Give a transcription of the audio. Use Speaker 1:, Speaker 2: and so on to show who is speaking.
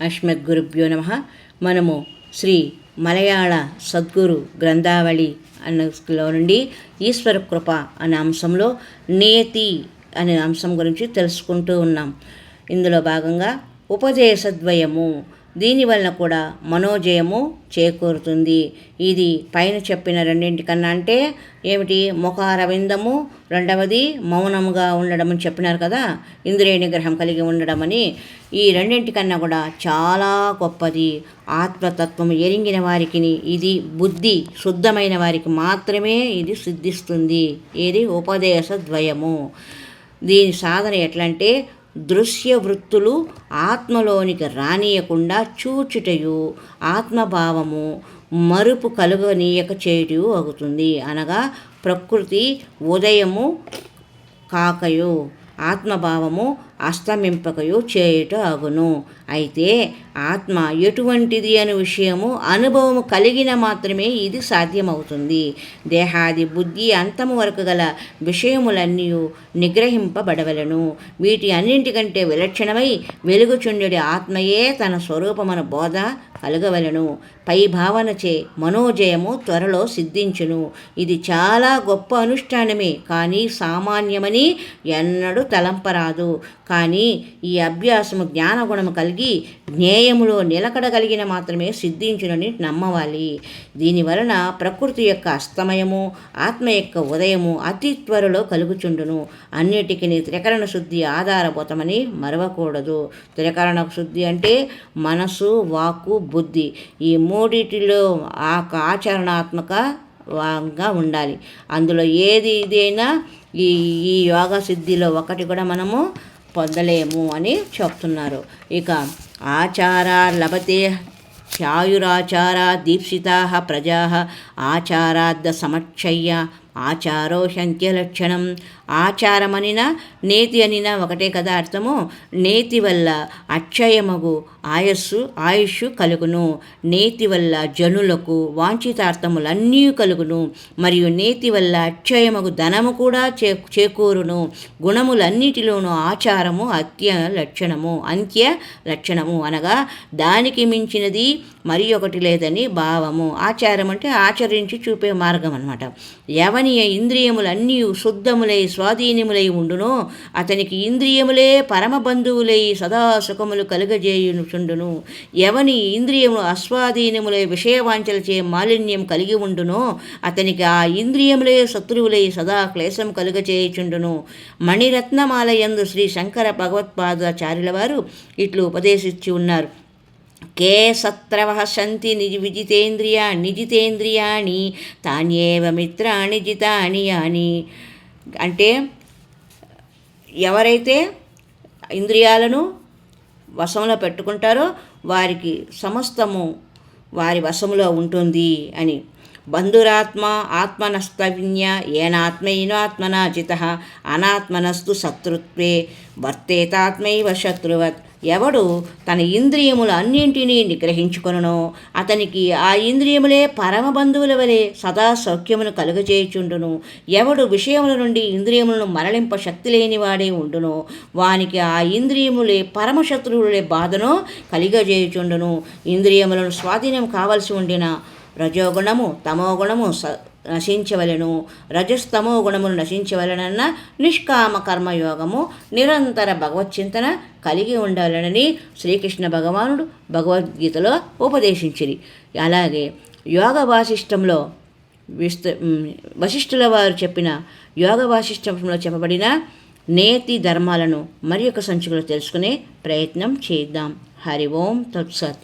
Speaker 1: అస్మద్గురుభ్యో నమ. మనము శ్రీ మలయాళ సద్గురు గ్రంథావళి అన్నలో నుండి ఈశ్వర కృప అనే అంశంలో నేతి అనే అంశం గురించి తెలుసుకుంటూ ఉన్నాం. ఇందులో భాగంగా ఉపదేశద్వయము దీనివలన కూడా మనోజయము చేకూరుతుంది. ఇది పైన చెప్పిన రెండింటికన్నా అంటే ఏమిటి? ముఖారవిందము రెండవది మౌనముగా ఉండడం అని చెప్పినారు కదా? ఇంద్రియ నిగ్రహం కలిగి ఉండడం అని ఈ రెండింటికన్నా కూడా చాలా గొప్పది. ఆత్మతత్వం ఎరింగిన వారికి ఇది బుద్ధి శుద్ధమైన వారికి మాత్రమే ఇది సిద్ధిస్తుంది. ఇది ఉపదేశ ద్వయము. దీని సాధన ఎట్లంటే దృశ్య వృత్తులు ఆత్మలోనికి రానియకుండా చూచుటయు ఆత్మభావము మరుపు కలుగనీయక చేయుటయు అవుతుంది. అనగా ప్రకృతి ఉదయము కాకయు ఆత్మభావము అస్తమింపకయు చేయుట అగును. అయితే ఆత్మ ఎటువంటిది అనే విషయము అనుభవము కలిగిన మాత్రమే ఇది సాధ్యమవుతుంది. దేహాది బుద్ధి అంతము వరకు గల విషయములన్నీ నిగ్రహింపబడవలను. వీటి అన్నింటికంటే విలక్షణమై వెలుగుచుండుడి ఆత్మయే తన స్వరూపమన బోధ కలగవలను. పై భావనచే మనోజయము త్వరలో సిద్ధించును. ఇది చాలా గొప్ప అనుష్ఠానమే. కానీ సామాన్యమని ఎన్నడూ తలంపరాదు. కానీ ఈ అభ్యాసము జ్ఞానగుణము కలిగి జ్ఞేయములో నిలకడగలిగిన మాత్రమే సిద్ధించునని నమ్మవాలి. దీనివలన ప్రకృతి యొక్క అస్తమయము ఆత్మ యొక్క ఉదయము అతి త్వరలో కలుగుచుండును. అన్నిటికీ త్రికరణ శుద్ధి ఆధారభూతమని మరవకూడదు. త్రికరణ శుద్ధి అంటే మనసు వాక్కు బుద్ధి. ఈ మూడిటిలో ఆ ఆచరణాత్మక గా ఉండాలి. అందులో ఏది ఇదైనా ఈ ఈ యోగ సిద్ధిలో ఒకటి కూడా మనము పొందలేము అని చెప్తున్నారు. ఇక ఆచార లభతే ఛాయురాచారా దీప్సితా ప్రజా ఆచారార్థ సమక్షయ్య ఆచారో సంఖ్యలక్షణం ఆచారమనిన నేతి అనిన ఒకటే కదా అర్థము. నేతి వల్ల అక్షయమగు ఆయస్సు ఆయుష్ కలుగును. నేతి వల్ల జనులకు వాంఛితార్థములన్నీ కలుగును. మరియు నేతి వల్ల అక్షయమగు ధనము కూడా చే చేకూరును. గుణములన్నిటిలోనూ ఆచారము అత్య లక్షణము అంత్య లక్షణము అనగా దానికి మించినది మరి ఒకటి లేదని భావము. ఆచారం అంటే ఆచరించి చూపే మార్గం అనమాట యవనీయ ఇంద్రియములన్నీ శుద్ధములై స్వాధీనములై ఉండునో. అతనికి ఇంద్రియములే పరమ బంధువులై సదా సుఖములు కలుగజేయుచుండును. ఎవని ఇంద్రియములు అస్వాధీనములై విషయవాంచలచే మాలిన్యం కలిగి ఉండునో. అతనికి ఆ ఇంద్రియములే శత్రువులై సదా క్లేశం కలుగజేయుచుండును. మణిరత్నమాలయందు శ్రీ శంకర భగవత్పాదాచార్యుల వారు ఇట్లు ఉపదేశించి ఉన్నారు. కే సత్రవ సంతి నిజ విజితేంద్రియా నిజితేంద్రియాణి తాన్యేవ మిత్రాణి జితాని అని అంటే ఎవరైతే ఇంద్రియాలను వశంలో పెట్టుకుంటారో వారికి సమస్తము వారి వశములో ఉంటుంది అని. బంధురాత్మ ఆత్మనస్తవిన్య ఏనాత్మైనాత్మనా జిత అనాత్మనస్తు శత్రుత్వే వర్తేతాత్మైవ శత్రువత్ ఎవడు తన ఇంద్రియములు అన్నింటినీ నిగ్రహించుకొనునో అతనికి ఆ ఇంద్రియములే పరమబంధువుల వలె సదా సౌఖ్యమును కలుగజేయుచుండును. ఎవడు విషయముల నుండి ఇంద్రియములను మరలింప శక్తి లేనివాడే ఉండును వానికి ఆ ఇంద్రియములే పరమశత్రువులే బాధను కలిగజేయుచుండును. ఇంద్రియములను స్వాధీనం కావలసి ఉండిన రజోగుణము తమోగుణము స నశించవలను. రజస్తమో గుణములు నశించవలనన్న నిష్కామ కర్మయోగము నిరంతర భగవచ్చింతన కలిగి ఉండాలనని శ్రీకృష్ణ భగవానుడు భగవద్గీతలో ఉపదేశించిరి. అలాగే యోగ వాసిష్టంలో విస్త వశిష్ఠుల వారు చెప్పిన యోగ వాసిష్టంలో చెప్పబడిన నేతి ధర్మాలను మరి యొక్క సంచికలో తెలుసుకునే ప్రయత్నం చేద్దాం. హరి ఓం తత్సత్.